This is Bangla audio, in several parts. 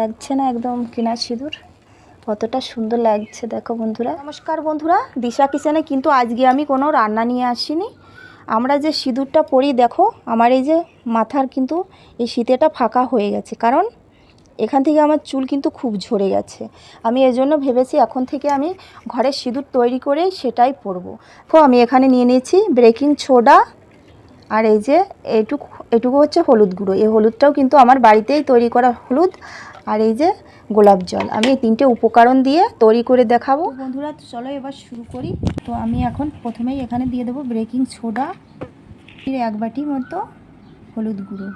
লাগছে না একদম কেনা সিঁদুর? কতটা সুন্দর লাগছে, দেখো বন্ধুরা। নমস্কার বন্ধুরা, দিশা কিচেনে কিন্তু আজকে আমি কোনো রান্না নিয়ে আসিনি। আমরা যে সিঁদুরটা পরি, দেখো, আমার এই যে মাথার কিন্তু এই শীতেটা ফাঁকা হয়ে গেছে। কারণ এখান থেকে আমার চুল কিন্তু খুব ঝরে গেছে। আমি এজন্য ভেবেছি এখন থেকে আমি ঘরে সিঁদুর তৈরি করেই সেটাই পরবো। তো আমি এখানে নিয়ে নিয়েছি ব্রেকিং সোডা আর এই যে এইটুকু এটুকু হচ্ছে হলুদ গুঁড়ো। এই হলুদটাও কিন্তু আমার বাড়িতেই তৈরি করা হলুদ। আর এই যে গোলাপ জল। আমি এই তিনটে উপকরণ দিয়ে তৈরি করে দেখাবো। বন্ধুরা, চলো এবার শুরু করি। তো আমি এখন প্রথমেই এখানে দিয়ে দেবো বেকিং সোডা এক বাটি মতো হলুদ গুঁড়ো।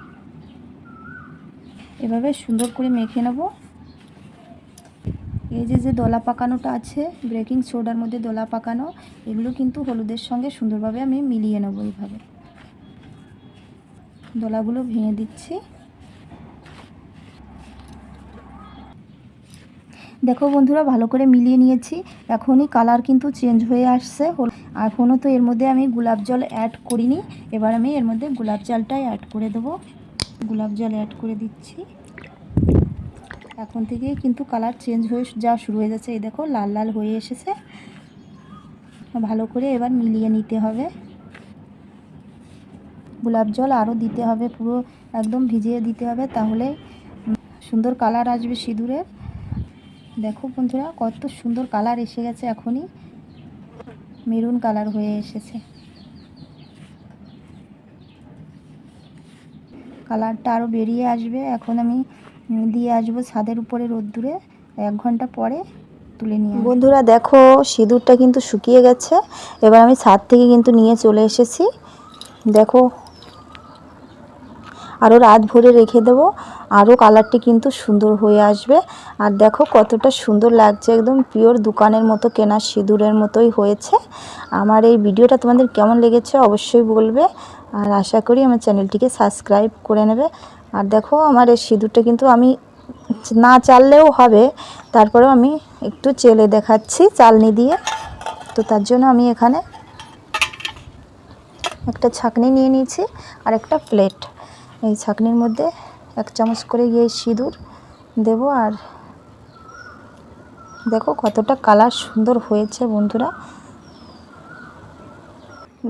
এভাবে সুন্দর করে মেখে নেব। এই যে যে দলা পাকানোটা আছে, বেকিং সোডার মধ্যে দলা পাকানো, এগুলো কিন্তু হলুদের সঙ্গে সুন্দরভাবে আমি মিলিয়ে নেব এইভাবে। দলাগুলো ভেঙে দিচ্ছি। দেখো বন্ধুরা, ভালো করে মিলিয়ে নিয়েছি। এখনই কালার কিন্তু চেঞ্জ হয়ে আসছে। এখনও তো এর মধ্যে আমি গোলাপ জল অ্যাড করিনি। এবার আমি এর মধ্যে গোলাপ জলটাই অ্যাড করে দেবো। গোলাপ জল অ্যাড করে দিচ্ছি। এখন থেকে কিন্তু কালার চেঞ্জ হয়ে যাওয়া শুরু হয়ে যাচ্ছে। এই দেখো, লাল লাল হয়ে এসেছে। ভালো করে এবার মিলিয়ে নিতে হবে। গোলাপ জল আরও দিতে হবে, পুরো একদম ভিজিয়ে দিতে হবে, তাহলে সুন্দর কালার আসবে সিঁদুরের। দেখো বন্ধুরা, কত সুন্দর কালার এসে গেছে এখনই। মেরুন কালার হয়ে এসেছে। কালারটা আরও বেরিয়ে আসবে। এখন আমি দিয়ে আসব ছাদের উপরে রোদ্দুরে। এক ঘণ্টা পরে তুলে নিয়ে বন্ধুরা, দেখো, সিঁদুরটা কিন্তু শুকিয়ে গেছে। এবার আমি ছাদ থেকে কিন্তু নিয়ে চলে এসেছি। দেখো আরও রাত ভরে রেখে দেবো। আরও কালারটি কিন্তু সুন্দর হয়ে আসবে। আর দেখো কতটা সুন্দর লাগছে, একদম পিওর দোকানের মতো কেনা সিঁদুরের মতোই হয়েছে। আমার এই ভিডিওটা তোমাদের কেমন লেগেছে অবশ্যই বলবে। আর আশা করি আমার চ্যানেলটিকে সাবস্ক্রাইব করে নেবে। আর দেখো আমার এই সিঁদুরটা কিন্তু আমি না চাললেও হবে, তারপরেও আমি একটু চেলে দেখাচ্ছি চালনি দিয়ে। তো তার জন্য আমি এখানে একটা ছাকনি নিয়ে নিয়েছি আর একটা প্লেট। এই ছাকনির মধ্যে এক চামচ করে গিয়ে সিঁদুর দেব আর দেখো কতটা কালার সুন্দর হয়েছে বন্ধুরা।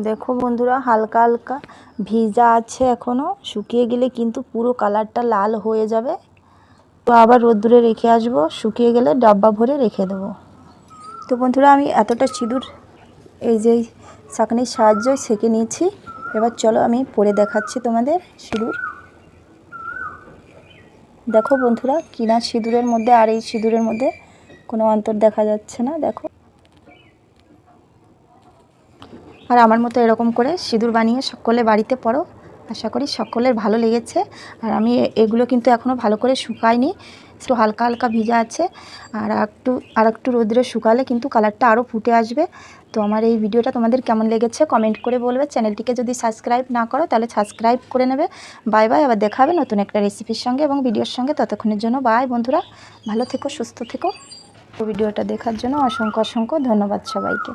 দেখো বন্ধুরা, হালকা হালকা ভিজা আছে এখনও শুকিয়ে গেলে কিন্তু পুরো কালারটা লাল হয়ে যাবে। তো আবার রোদ্দুরে রেখে আসব, শুকিয়ে গেলে ডাব্বা ভরে রেখে দেবো। তো বন্ধুরা, আমি এতটা সিঁদুর এই যে ছাঁকনির সাহায্যে সেঁকে নিয়েছি। এবার চলো আমি পরে দেখাচ্ছি তোমাদের সিঁদুর। দেখো বন্ধুরা, কিনা সিঁদুরের মধ্যে আর এই সিঁদুরের মধ্যে কোনো অন্তর দেখা যাচ্ছে না, দেখো। আর আমার মতো এরকম করে সিঁদুর বানিয়ে সকলে বাড়িতে পড়ো, আশা করি সকলের ভালো লেগেছে। আর আমি এগুলো কিন্তু এখনও ভালো করে শুকাইনি। একটু হালকা হালকা ভিজা আছে, আর একটু আর একটু রোদ্রে শুকালে কিন্তু কালারটা আরও ফুটে আসবে। তো আমার এই ভিডিওটা তোমাদের কেমন লেগেছে কমেন্ট করে বলবে। চ্যানেলটিকে যদি সাবস্ক্রাইব না করো তাহলে সাবস্ক্রাইব করে নেবে। বাই বাই আবার দেখাবে নতুন একটা রেসিপির সঙ্গে এবং ভিডিওর সঙ্গে। ততক্ষণের জন্য বাই বন্ধুরা, ভালো থেকো, সুস্থ থেকো। ভিডিওটা দেখার জন্য অসংখ্য অসংখ্য ধন্যবাদ সবাইকে।